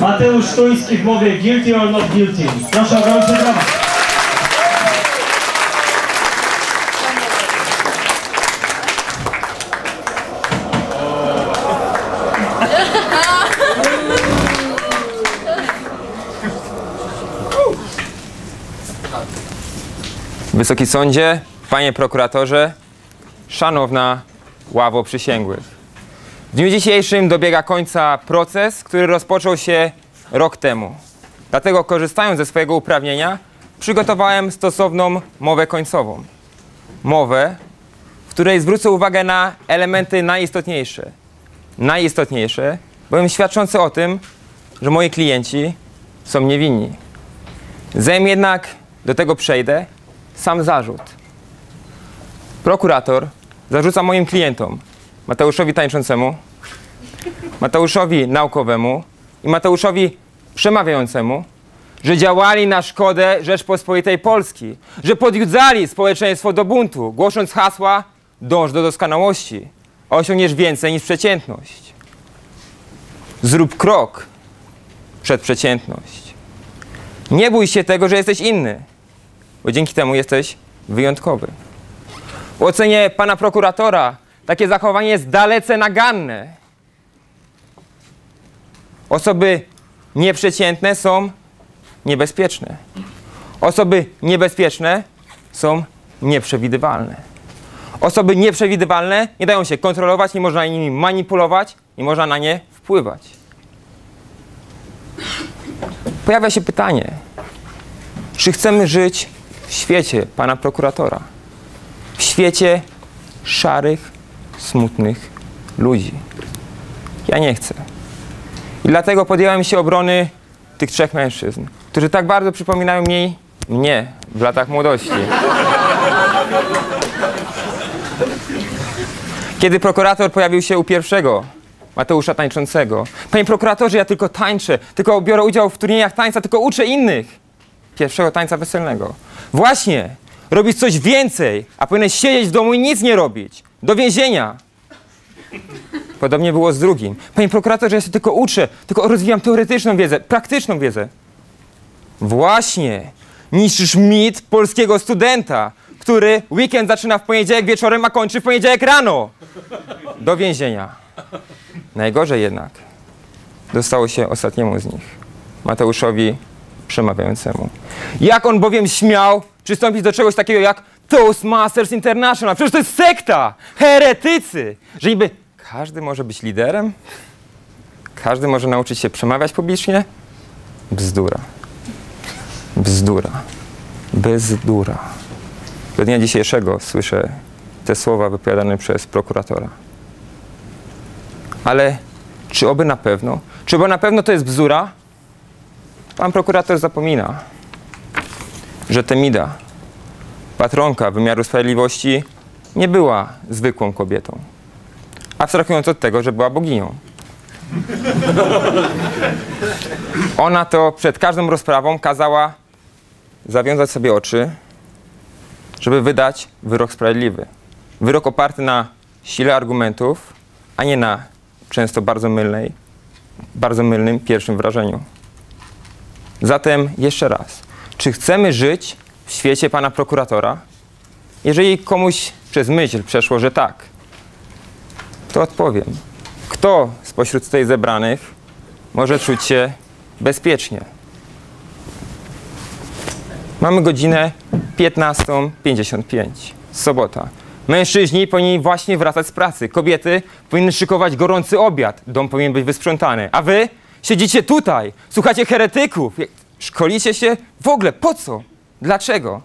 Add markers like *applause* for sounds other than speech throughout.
Mateusz Sztuński w mowie Guilty or Not Guilty. Proszę o gorące brawa. Wysoki Sądzie, Panie Prokuratorze, Szanowna Ławo Przysięgłych. W dniu dzisiejszym dobiega końca proces, który rozpoczął się rok temu. Dlatego korzystając ze swojego uprawnienia, przygotowałem stosowną mowę końcową. Mowę, w której zwrócę uwagę na elementy najistotniejsze. Najistotniejsze, bowiem świadczące o tym, że moi klienci są niewinni. Zanim jednak do tego przejdę, sam zarzut. Prokurator zarzuca moim klientom, Mateuszowi tańczącemu, Mateuszowi naukowemu i Mateuszowi przemawiającemu, że działali na szkodę Rzeczpospolitej Polski, że podjudzali społeczeństwo do buntu, głosząc hasła dąż do doskonałości, a osiągniesz więcej niż przeciętność. Zrób krok przed przeciętność. Nie bój się tego, że jesteś inny bo dzięki temu jesteś wyjątkowy. W ocenie pana prokuratora takie zachowanie jest dalece naganne. Osoby nieprzeciętne są niebezpieczne. Osoby niebezpieczne są nieprzewidywalne. Osoby nieprzewidywalne nie dają się kontrolować, nie można nimi manipulować, nie można na nie wpływać. Pojawia się pytanie, czy chcemy żyć w świecie pana prokuratora, w świecie szarych, smutnych ludzi. Ja nie chcę. I dlatego podjąłem się obrony tych trzech mężczyzn, którzy tak bardzo przypominają mi mnie w latach młodości. Kiedy prokurator pojawił się u pierwszego Mateusza tańczącego. Panie prokuratorze, ja tylko tańczę, tylko biorę udział w turniejach tańca, tylko uczę innych pierwszego tańca weselnego. Właśnie, robisz coś więcej, a powinieneś siedzieć w domu i nic nie robić. Do więzienia. Podobnie było z drugim. Panie prokuratorze, ja się tylko uczę, tylko rozwijam teoretyczną wiedzę, praktyczną wiedzę. Właśnie, niszczysz mit polskiego studenta, który weekend zaczyna w poniedziałek wieczorem, a kończy w poniedziałek rano. Do więzienia. Najgorzej jednak dostało się ostatniemu z nich, Mateuszowi przemawiającemu. Jak on bowiem śmiał przystąpić do czegoś takiego jak Toastmasters International? Przecież to jest sekta! Heretycy! Że niby każdy może być liderem? Każdy może nauczyć się przemawiać publicznie? Bzdura. Bzdura. Bezdura. Do dnia dzisiejszego słyszę te słowa wypowiadane przez prokuratora. Ale czy oby na pewno? Czy oby na pewno to jest bzdura? Pan prokurator zapomina, że Temida, patronka wymiaru sprawiedliwości, nie była zwykłą kobietą. Abstrahując od tego, że była boginią. *laughs* Ona to przed każdą rozprawą kazała zawiązać sobie oczy, żeby wydać wyrok sprawiedliwy. Wyrok oparty na sile argumentów, a nie na często bardzo mylnej, bardzo mylnym pierwszym wrażeniu. Zatem jeszcze raz, czy chcemy żyć w świecie pana prokuratora? Jeżeli komuś przez myśl przeszło, że tak, to odpowiem. Kto spośród tutaj zebranych może czuć się bezpiecznie? Mamy godzinę 15.55. Sobota. Mężczyźni powinni właśnie wracać z pracy. Kobiety powinny szykować gorący obiad. Dom powinien być wysprzątany. A wy Siedzicie tutaj, słuchacie heretyków, szkolicie się w ogóle po co? Dlaczego?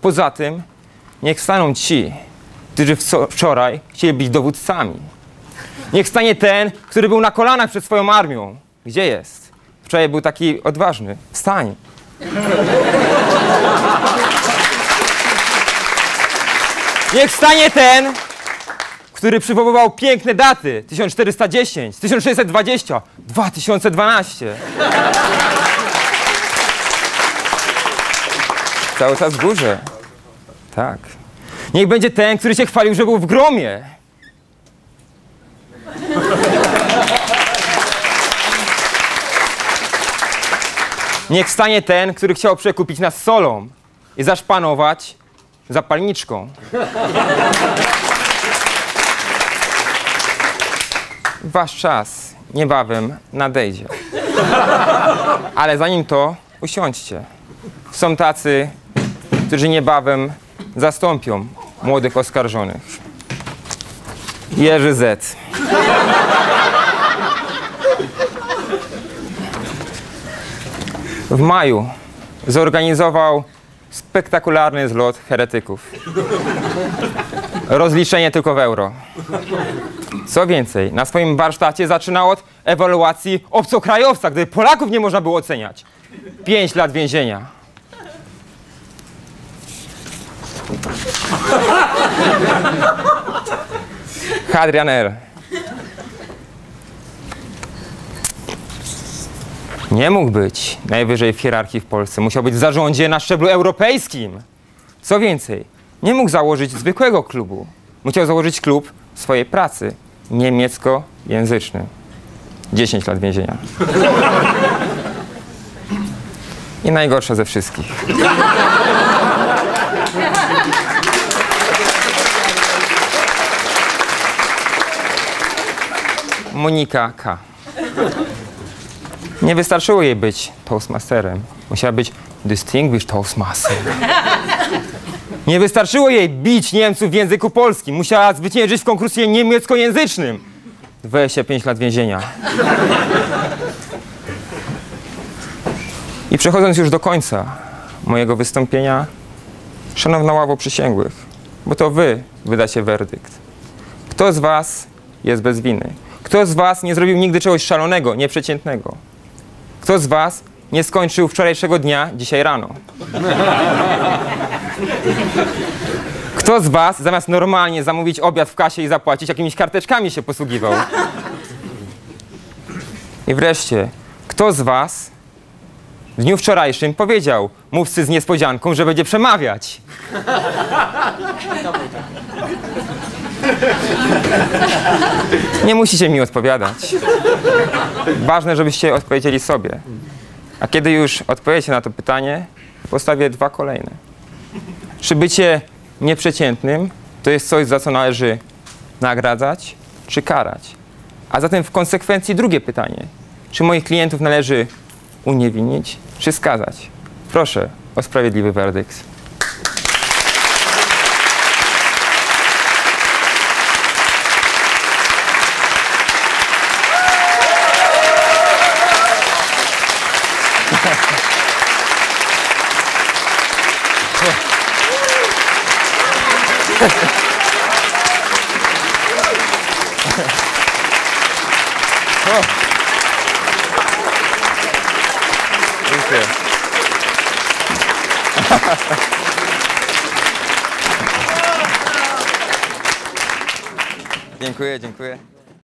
Poza tym, niech staną ci, którzy wczoraj chcieli być dowódcami. Niech stanie ten, który był na kolanach przed swoją armią. Gdzie jest? Wczoraj był taki odważny. Wstań. Niech stanie ten, który przywoływał piękne daty 1410, 1620, 2012. Cały czas w górze. Tak. Niech będzie ten, który się chwalił, że był w gromie. Niech stanie ten, który chciał przekupić nas solą i zaszpanować zapalniczką. Wasz czas niebawem nadejdzie. Ale zanim to, usiądźcie. Są tacy, którzy niebawem zastąpią młodych oskarżonych. Jerzy Z. W maju zorganizował spektakularny zlot heretyków. Rozliczenie tylko w euro. Co więcej, na swoim warsztacie zaczynał od ewaluacji obcokrajowca, gdy Polaków nie można było oceniać. Pięć lat więzienia. Hadrian R. Nie mógł być najwyżej w hierarchii w Polsce. Musiał być w zarządzie na szczeblu europejskim. Co więcej, nie mógł założyć zwykłego klubu. Musiał założyć klub swojej pracy, niemieckojęzyczny. 10 lat więzienia. I najgorsze ze wszystkich. Monika K. Nie wystarczyło jej być Toastmasterem. Musiała być Distinguished Toastmaster. Nie wystarczyło jej bić Niemców w języku polskim. Musiała zwyciężyć w konkursie niemieckojęzycznym. 25 lat więzienia. I przechodząc już do końca mojego wystąpienia, szanowna ławo przysięgłych, bo to wy wydacie werdykt. Kto z was jest bez winy? Kto z was nie zrobił nigdy czegoś szalonego, nieprzeciętnego? Kto z was nie skończył wczorajszego dnia dzisiaj rano? Kto z was zamiast normalnie zamówić obiad w kasie i zapłacić, jakimiś karteczkami się posługiwał? I wreszcie, kto z was w dniu wczorajszym powiedział mówcy z niespodzianką, że będzie przemawiać? Nie musicie mi odpowiadać. Ważne, żebyście odpowiedzieli sobie. A kiedy już odpowiecie na to pytanie, postawię dwa kolejne. Czy bycie nieprzeciętnym to jest coś, za co należy nagradzać czy karać? A zatem w konsekwencji drugie pytanie. Czy moich klientów należy uniewinnić czy skazać? Proszę o sprawiedliwy werdykt. *laughs* Dziękuję. Dziękuję, dziękuję.